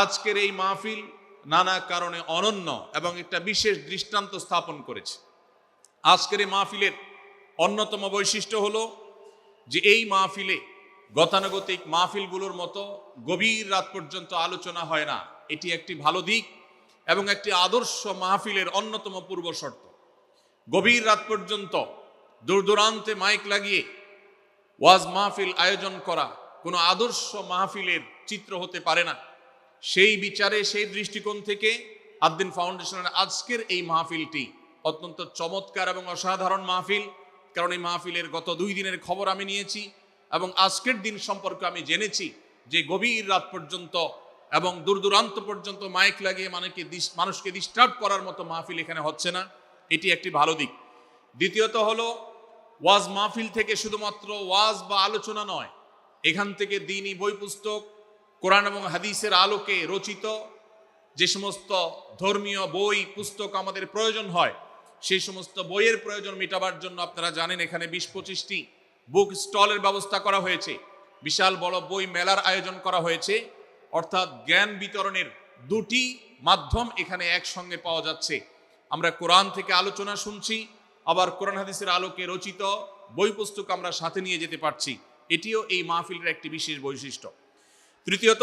আজকের এই মাহফিল নানা কারণে অনন্য এবং একটা বিশেষ দৃষ্টান্ত স্থাপন করেছে। আজকের এই মাহফিলের অন্যতম বৈশিষ্ট্য হলো যে এই মাহফিলে গতানুগতিক মাহফিলগুলোর মতো গভীর রাত পর্যন্ত আলোচনা হয় না। এটি একটি ভালো দিক এবং একটি আদর্শ মাহফিলের অন্যতম পূর্ব শর্ত। গভীর রাত পর্যন্ত দূর দূরান্তে মাইক লাগিয়ে ওয়াজ মাহফিল আয়োজন করা কোনো আদর্শ মাহফিলের চিত্র হতে পারে না। সেই বিচারে, সেই দৃষ্টিকোণ থেকে আদ্দিন ফাউন্ডেশনের আজকের এই মাহফিলটি অত্যন্ত চমৎকার এবং অসাধারণ মাহফিল। কারণ এই মাহফিলের গত দুই দিনের খবর আমি নিয়েছি এবং আজকের দিন সম্পর্কে আমি জেনেছি যে গভীর রাত পর্যন্ত এবং দূর দূরান্ত পর্যন্ত মাইক লাগিয়ে মানুষকে মানুষকে ডিস্টার্ব করার মতো মাহফিল এখানে হচ্ছে না। এটি একটি ভালো দিক। দ্বিতীয়ত হলো, ওয়াজ মাহফিল থেকে শুধুমাত্র ওয়াজ বা আলোচনা নয়, এখান থেকে দিনই বই পুস্তক কোরআন এবং হাদিসের আলোকে রচিত যে সমস্ত ধর্মীয় বই, পুস্তক আমাদের প্রয়োজন হয়, সেই সমস্ত বইয়ের প্রয়োজন মেটাবার জন্য আপনারা জানেন এখানে বিশ পঁচিশটি বুক স্টলের ব্যবস্থা করা হয়েছে। বিশাল বড় বই মেলার আয়োজন করা হয়েছে। অর্থাৎ জ্ঞান বিতরণের দুটি মাধ্যম এখানে একসঙ্গে পাওয়া যাচ্ছে। আমরা কোরআন থেকে আলোচনা শুনছি, আবার কোরআন হাদিসের আলোকে রচিত বই পুস্তক আমরা সাথে নিয়ে যেতে পারছি। এটিও এই মাহফিলের একটি বিশেষ বৈশিষ্ট্য। তৃতীয়ত